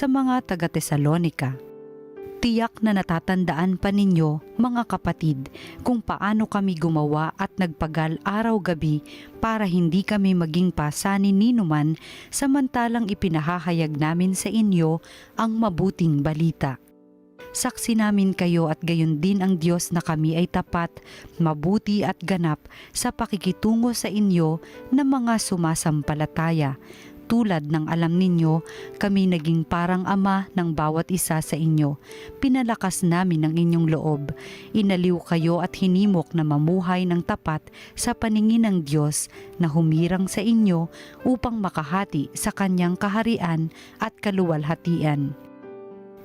sa mga taga Tesalonika. Tiyak na natatandaan pa ninyo, mga kapatid, kung paano kami gumawa at nagpagal araw-gabi para hindi kami maging pasanin ni numan samantalang ipinahahayag namin sa inyo ang mabuting balita. Saksi namin kayo at gayon din ang Diyos na kami ay tapat, mabuti at ganap sa pakikitungo sa inyo na mga sumasampalataya tulad ng alam ninyo, kami naging parang ama ng bawat isa sa inyo. Pinalakas namin ang inyong loob. Inaliw kayo at hinimok na mamuhay ng tapat sa paningin ng Diyos na humirang sa inyo upang makahati sa kanyang kaharian at kaluwalhatian.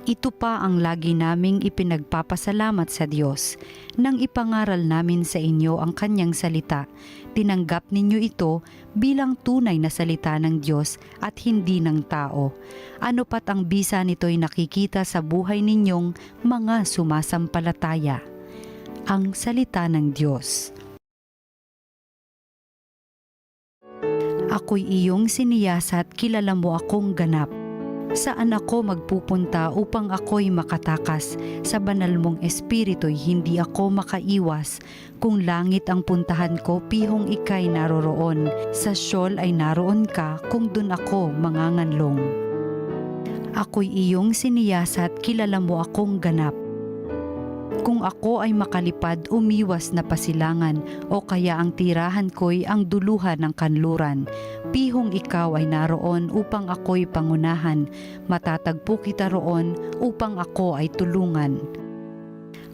Ito pa ang lagi naming ipinagpapasalamat sa Diyos. Nang ipangaral namin sa inyo ang kanyang salita, tinanggap ninyo ito bilang tunay na salita ng Diyos at hindi ng tao. Ano pat ang bisa nito'y nakikita sa buhay ninyong mga sumasampalataya. Ang salita ng Diyos. Ako'y iyong siniyasat, kilala mo akong ganap. Saan ako magpupunta upang ako'y makatakas? Sa banal mong espiritu'y hindi ako makaiwas. Kung langit ang puntahan ko, pihong ikay naroroon. Sa syol ay naroon ka, kung dun ako manganganlong. Ako'y iyong siniyasat, kilala mo akong ganap. Kung ako ay makalipad, umiwas na pasilangan, o kaya ang tirahan ko'y ang duluhan ng kanluran. Pihong ikaw ay naroon upang ako'y pangunahan, matatagpo kita roon upang ako ay tulungan.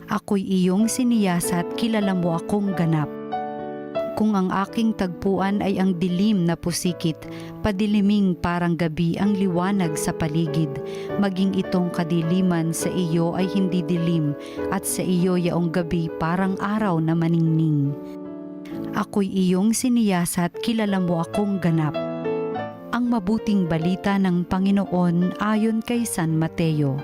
Ako'y iyong siniyasat, kilala mo akong ganap. Kung ang aking tagpuan ay ang dilim na pusikit, padiliming parang gabi ang liwanag sa paligid, maging itong kadiliman sa iyo ay hindi dilim, at sa iyo yaong gabi parang araw na maningning. Ako'y iyong siniyasat, kilala mo akong ganap. Ang mabuting balita ng Panginoon ayon kay San Mateo.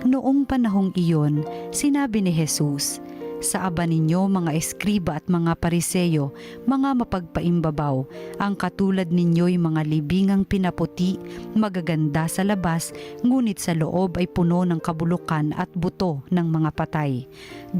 Noong panahong iyon, sinabi ni Jesus, Sa aba ninyo mga eskriba at mga pariseyo, mga mapagpaimbabaw, ang katulad ninyo'y mga libingang pinaputi, magaganda sa labas, ngunit sa loob ay puno ng kabulukan at buto ng mga patay.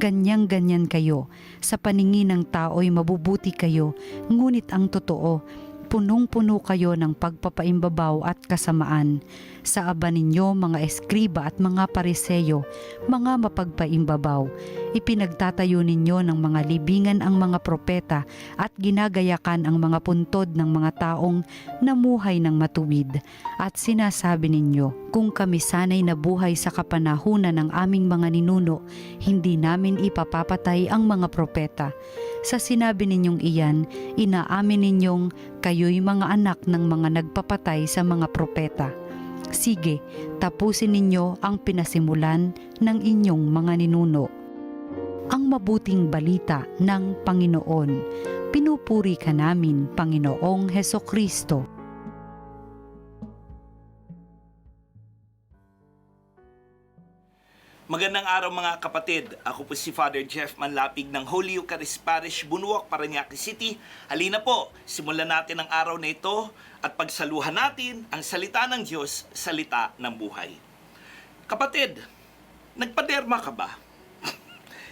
Ganyang-ganyan kayo, sa paningin ng tao'y mabubuti kayo, ngunit ang totoo, punong-puno kayo ng pagpapaimbabaw at kasamaan. Sa aba ninyo mga eskriba at mga pariseyo, mga mapagpaimbabaw, ipinagtatayo ninyo ng mga libingan ang mga propeta at ginagayakan ang mga puntod ng mga taong namuhay ng matuwid. At sinasabi ninyo, kung kami sanay nabuhay sa kapanahunan ng aming mga ninuno, hindi namin ipapapatay ang mga propeta. Sa sinabi ninyong iyan, inaamin ninyong kayo'y mga anak ng mga nagpapatay sa mga propeta. Sige, tapusin ninyo ang pinasimulan ng inyong mga ninuno. Ang mabuting balita ng Panginoon. Pinupuri ka namin, Panginoong Heso Kristo. Magandang araw mga kapatid. Ako po si Father Jeff Manlapig ng Holy Eucharist Parish, Bunuak, Paranaque City. Halina po, simulan natin ang araw na ito at pagsaluhan natin ang salita ng Diyos, salita ng buhay. Kapatid, nagpaderma ka ba?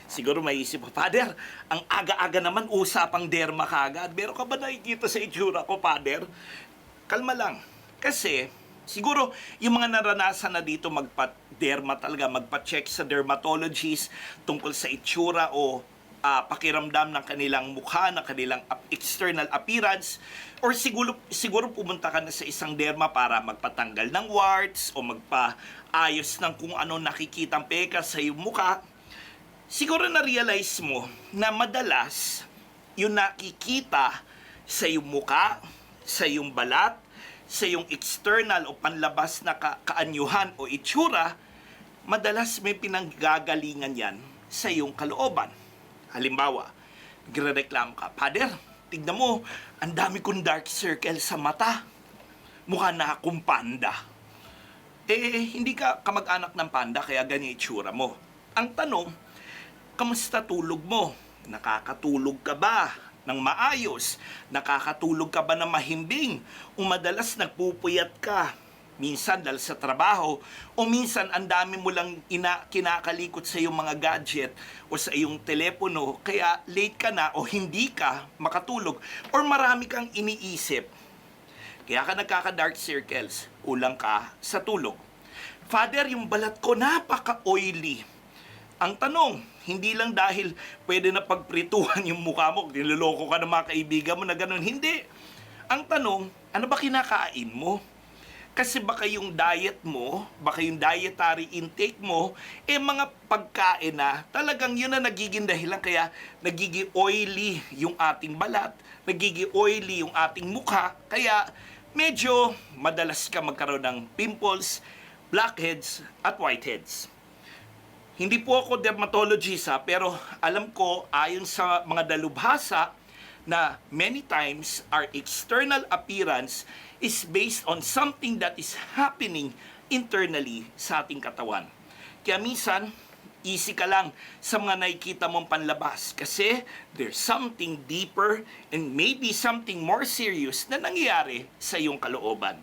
Siguro may isip mo, Father, ang aga-aga naman usapang derma kagad. Pero ka ba nakikita sa itsura ko, Father? Kalma lang. Kasi, siguro, yung mga naranasan na dito magpa-derma talaga, magpa-check sa dermatologist tungkol sa itsura o ah, pakiramdam ng kanilang mukha, ng kanilang external appearance, or siguro, siguro pumunta ka na sa isang derma para magpatanggal ng warts o magpaayos ng kung ano nakikitang peka sa iyong mukha, siguro na-realize mo na madalas yung nakikita sa iyong muka, sa iyong balat, sa iyong external o panlabas na ka- kaanyuhan o itsura, madalas may pinanggagalingan yan sa iyong kalooban. Halimbawa, nagre-reklamo ka, Father, tignan mo, ang dami kong dark circle sa mata. Mukha na akong panda. Eh, hindi ka kamag-anak ng panda, kaya ganyan itsura mo. Ang tanong, kamusta tulog mo? Nakakatulog ka ba ng maayos? Nakakatulog ka ba ng mahimbing? O madalas nagpupuyat ka? Minsan dahil sa trabaho o minsan ang dami mo lang ina, kinakalikot sa iyong mga gadget o sa iyong telepono kaya late ka na o hindi ka makatulog or marami kang iniisip. Kaya ka nagkaka-dark circles, ulang ka sa tulog. Father, yung balat ko napaka-oily. Ang tanong, hindi lang dahil pwede na pagprituhan yung mukha mo, niloloko ka ng mga kaibigan mo na ganun. Hindi. Ang tanong, ano ba kinakain mo? Kasi baka yung diet mo, baka yung dietary intake mo, eh mga pagkain na talagang yun na nagiging dahilan kaya nagiging oily yung ating balat, nagiging oily yung ating mukha, kaya medyo madalas ka magkaroon ng pimples, blackheads, at whiteheads. Hindi po ako dermatologist ha, pero alam ko ayon sa mga dalubhasa na many times our external appearance is based on something that is happening internally sa ating katawan. Kaya minsan, easy ka lang sa mga nakikita mong panlabas kasi there's something deeper and maybe something more serious na nangyayari sa iyong kalooban.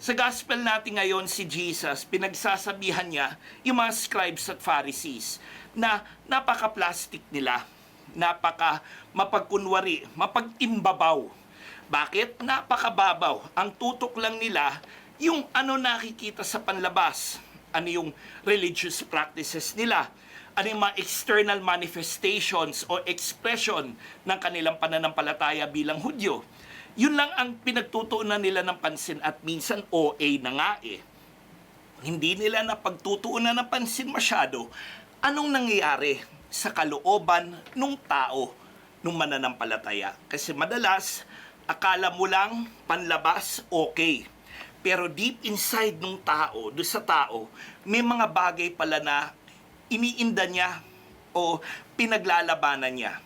Sa gospel natin ngayon, si Jesus, pinagsasabihan niya yung mga scribes at Pharisees na napaka-plastic nila, napaka mapagkunwari, mapagtimbabaw. Bakit? Napakababaw. Ang tutok lang nila yung ano nakikita sa panlabas. Ano yung religious practices nila. Ano yung mga external manifestations o expression ng kanilang pananampalataya bilang Hudyo. Yun lang ang pinagtutuunan nila ng pansin at minsan OA na nga eh hindi nila napagtutuunan ng pansin masyado anong nangyayari sa kalooban ng tao nung mananampalataya. Kasi madalas, akala mo lang panlabas okay. Pero deep inside ng tao, do sa tao, may mga bagay pala na iniinda niya o pinaglalabanan niya.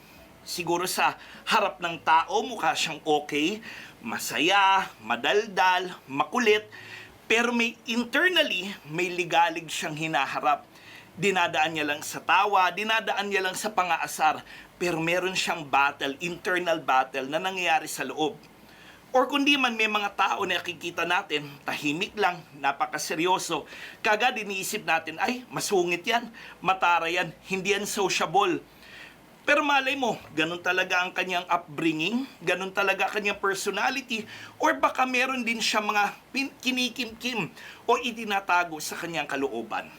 Siguro sa harap ng tao, mukha siyang okay, masaya, madaldal, makulit, pero may internally, may ligalig siyang hinaharap. Dinadaan niya lang sa tawa, dinadaan niya lang sa pangaasar, pero meron siyang battle, internal battle na nangyayari sa loob. Or kundi man may mga tao na nakikita natin, tahimik lang, napakaseryoso. Kagad iniisip natin, ay, masungit yan, matara yan, hindi yan sociable. Pero malay mo, ganun talaga ang kanyang upbringing, ganun talaga kanyang personality, or baka meron din siya mga kinikimkim o itinatago sa kanyang kalooban.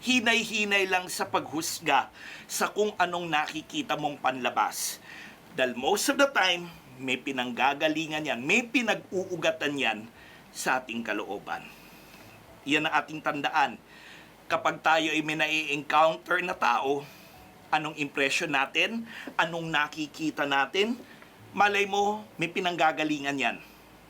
Hinay-hinay lang sa paghusga sa kung anong nakikita mong panlabas. Dahil most of the time, may pinanggagalingan yan, may pinag-uugatan yan sa ating kalooban. Yan ang ating tandaan. Kapag tayo ay may nai-encounter na tao, anong impression natin, anong nakikita natin, malay mo, may pinanggagalingan yan.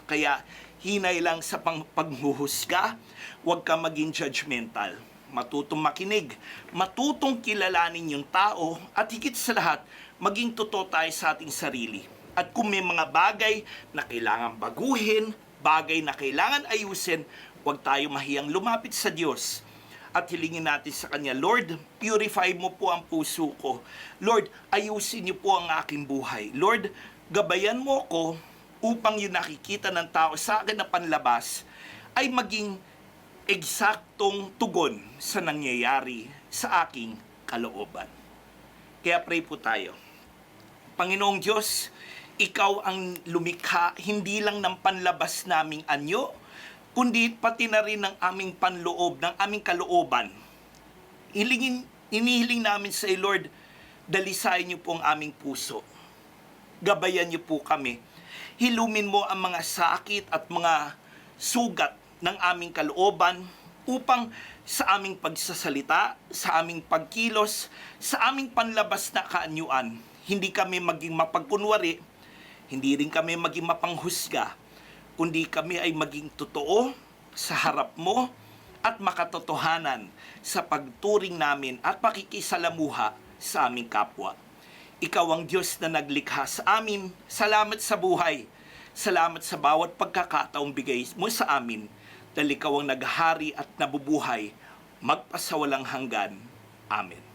Kaya, hinay lang sa pang paghuhusga, huwag ka maging judgmental. Matutong makinig, matutong kilalanin yung tao, at higit sa lahat, maging totoo tayo sa ating sarili. At kung may mga bagay na kailangan baguhin, bagay na kailangan ayusin, huwag tayo mahiyang lumapit sa Diyos at hilingin natin sa Kanya, Lord, purify mo po ang puso ko. Lord, ayusin niyo po ang aking buhay. Lord, gabayan mo ko upang yung nakikita ng tao sa akin na panlabas ay maging eksaktong tugon sa nangyayari sa aking kalooban. Kaya pray po tayo. Panginoong Diyos, Ikaw ang lumikha hindi lang ng panlabas naming anyo, kundi pati na rin ng aming panloob, ng aming kalooban. Hilingin, inihiling namin sa iyo, Lord, dalisayin niyo po ang aming puso. Gabayan niyo po kami. Hilumin mo ang mga sakit at mga sugat ng aming kalooban upang sa aming pagsasalita, sa aming pagkilos, sa aming panlabas na kaanyuan, hindi kami maging mapagkunwari, hindi rin kami maging mapanghusga, kundi kami ay maging totoo sa harap mo at makatotohanan sa pagturing namin at pakikisalamuha sa aming kapwa. Ikaw ang Diyos na naglikha sa amin. Salamat sa buhay. Salamat sa bawat pagkakataong bigay mo sa amin dahil ikaw ang naghari at nabubuhay magpasawalang hanggan. Amen.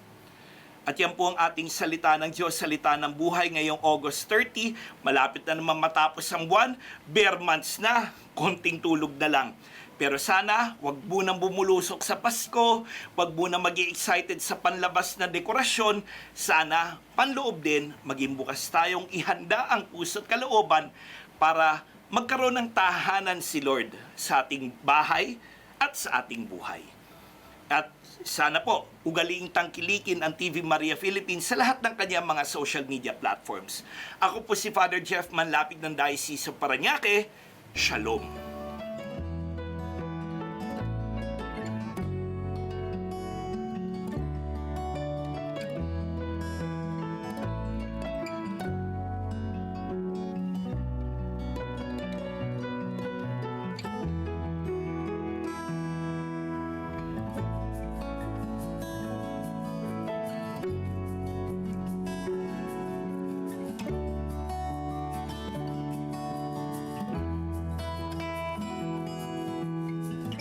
At yan po ang ating salita ng Diyos, salita ng buhay ngayong August 30. Malapit na naman matapos ang buwan. Bare months na, konting tulog na lang. Pero sana, wag munang bumulusok sa Pasko, wag munang mag excited sa panlabas na dekorasyon. Sana, panloob din, maging bukas tayong ihanda ang puso't kalooban para magkaroon ng tahanan si Lord sa ating bahay at sa ating buhay. At sana po, ugaliing tangkilikin ang TV Maria Philippines sa lahat ng kanyang mga social media platforms. Ako po si Father Jeff Manlapig ng Diocese of Paranaque. Shalom.